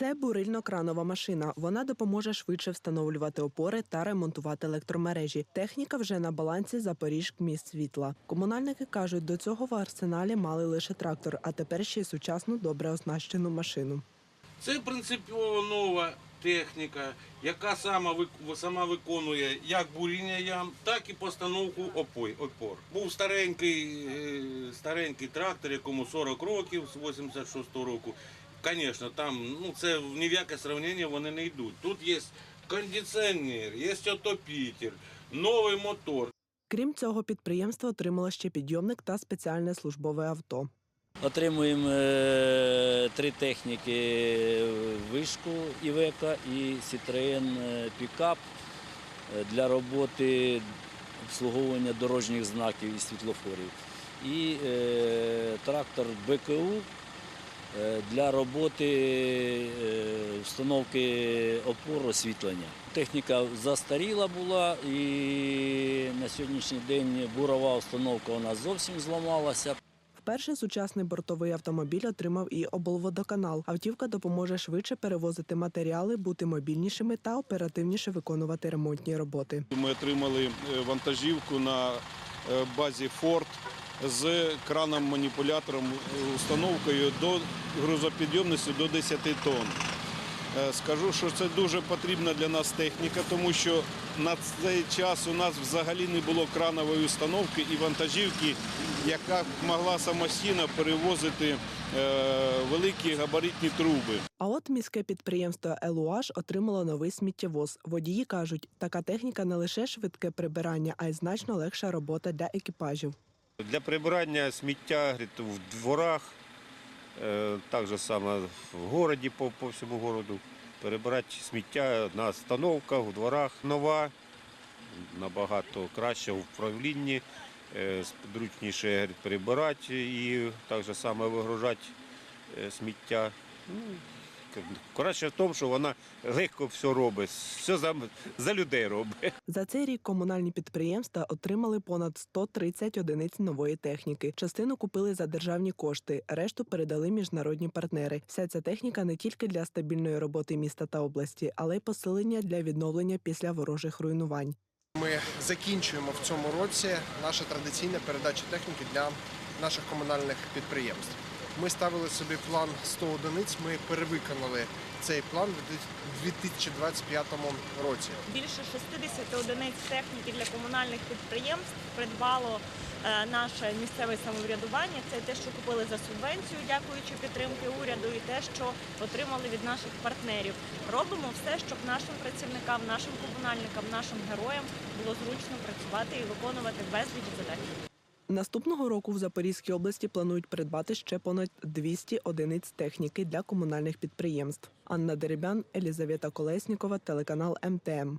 Це бурильно-кранова машина. Вона допоможе швидше встановлювати опори та ремонтувати електромережі. Техніка вже на балансі Запоріжміст світла. Комунальники кажуть, до цього в арсеналі мали лише трактор, а тепер ще й сучасну добре оснащену машину. Це принципово нова техніка, яка сама, сама виконує як буріння ям, так і постановку опор. Був старенький, е, старенький трактор, якому 40 років, з 86 року. Звісно, там ну, це ні в яке сравнення вони не йдуть. Тут є кондиціонер, є отопітер, новий мотор. Крім цього, підприємство отримало ще підйомник та спеціальне службове авто. Отримуємо е, три техніки вишку Івека і Citroen е, пікап е, для роботи обслуговування дорожніх знаків і світлофорів. І е, трактор БКУ для роботи е, встановки опор освітлення. Техніка застаріла була і на сьогоднішній день бурова установка у нас зовсім зламалася. Вперше сучасний бортовий автомобіль отримав і облводоканал. Автівка допоможе швидше перевозити матеріали, бути мобільнішими та оперативніше виконувати ремонтні роботи. Ми отримали е, вантажівку на е, базі Ford з краном-маніпулятором, е, установкою до грузопідйомності до 10 тонн. Е, Скажу, що це дуже потрібна для нас техніка, тому що на цей час у нас взагалі не було кранової установки і вантажівки, яка могла самостійно перевозити е, великі габаритні труби. А от міське підприємство Елуаш отримало новий сміттєвоз. Водії кажуть, така техніка не лише швидке прибирання, а й значно легша робота для екіпажів. Для прибирання сміття в дворах, е, так же само в городі, по, по всьому городу. Перебирати сміття на остановках, в дворах нова, набагато краще в управлінні, е, зручніше прибирати і так само вигружати е, сміття. Краще в тому, що вона легко все робить, все за, за людей робить. За цей рік комунальні підприємства отримали понад 130 одиниць нової техніки. Частину купили за державні кошти, решту передали міжнародні партнери. Вся ця техніка не тільки для стабільної роботи міста та області, але й посилення для відновлення після ворожих руйнувань. Ми закінчуємо в цьому році наша традиційна передача техніки для наших комунальних підприємств. Ми ставили собі план 100 одиниць. Ми перевиконали цей план у 2025 році. Більше 60 одиниць техніки для комунальних підприємств придбало е, наше місцеве самоврядування. Це те, що купили за субвенцію, дякуючи підтримки уряду, і те, що отримали від наших партнерів. Робимо все, щоб нашим працівникам, нашим комунальникам, нашим героям було зручно працювати і виконувати безліч задач. Наступного року в Запорізькій області планують придбати ще понад 200 одиниць техніки для комунальних підприємств. Анна Деребян, Елізавета Колеснікова, телеканал МТМ.